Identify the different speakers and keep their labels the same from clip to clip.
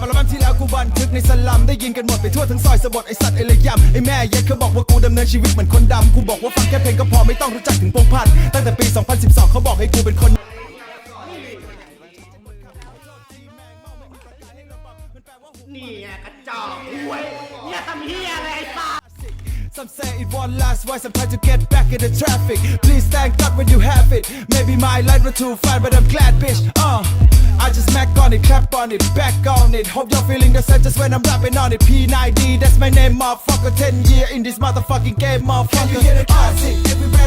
Speaker 1: อัลบั้มที่แล้วกูบันทึกในสลัมได้ยินกันหมดไปทั่วทั้งซอยสะบดไอสัตว์ไอระยยำไอแม่เย็ดเขาบอกว่ากูดำเนินชีวิตเหมือนคนดำกูบอกว่าฟังแค่เพลงก็พอไม่ต้องรู้จักถึงพงพันธ์ตั้งแต่ปี 2012 เขาบอกให้กูเป็นคน
Speaker 2: นี่ไงกระจอกห่วยเนี่ยทำเฮียอะไรไอ้สัส
Speaker 1: Some say it won't last, why some try to get back in the traffic. Please thank God when you have it. Maybe my life not too far, but I'm glad, bitch. Uh, on it, clap on it, back on it. Hope you're feeling the same just when I'm rapping on it. P9D, that's my name, motherfucker. 10 year in this motherfucking game, motherfucker. Can you hear the classic?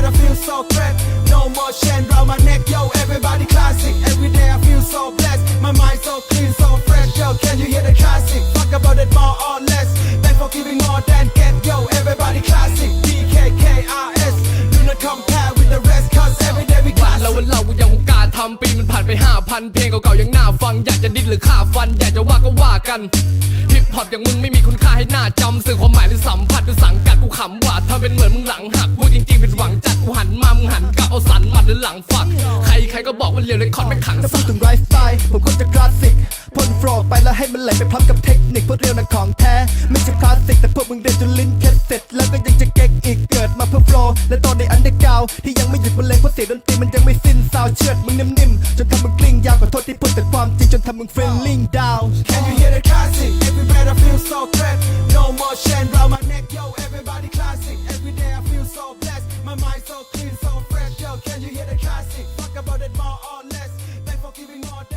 Speaker 3: พันเพลงเก่าๆยังน่าฟัง อยากจะดิ้นหรือฆ่าฟัน อยากจะว่าก็ว่ากันฮิปฮอปอย่างมึงไม่มีคุณค่าให้หน้าจำสื่อความหมายหรือสัมผัสหรือสังกัดกูขำว่าทำเป็นเหมือนมึงหลังหักพูดจริงๆผิดหวังจัดกูหันมามึงหันกลับเอาสันมัดหรือหลังฝัก ใครใครก็บอกว่าเรียวเลยคอนไม่ขัง
Speaker 4: ถ้าพู
Speaker 3: สั
Speaker 4: ดถึงไลฟ์สไตล์ผมคนจะคลาสสิกพ่นฟลว์ไปแล้วให้มันไหลไปพร้อมกับเทคนิคเพราะเรียวนะของแท้ไม่ใช่คลาสสิกแต่พวกมึงเรียนจนลิ้นแค่เสร็จแล้วก็ยังจะเก๊กอีกเกิดมาเพื่อโฟลว์และตอนในอันเดอร์กราวที่ยังไม่หยุดบรรเลงเพราะเสียงดนตรีมันยังไม่สิ้นซาวเชือด ลิ้งยาวขอโทษที่พูดแต่ความจริงจนทำมึง feeling down
Speaker 1: Can you hear the classic? Everywhere I feel so threat. No more chain round my neck, yo. Everybody classic. Every day I feel so blessed. My mind so clean, so fresh, yo. Can you hear the classic? Fuck about it more or less. Thank for giving more.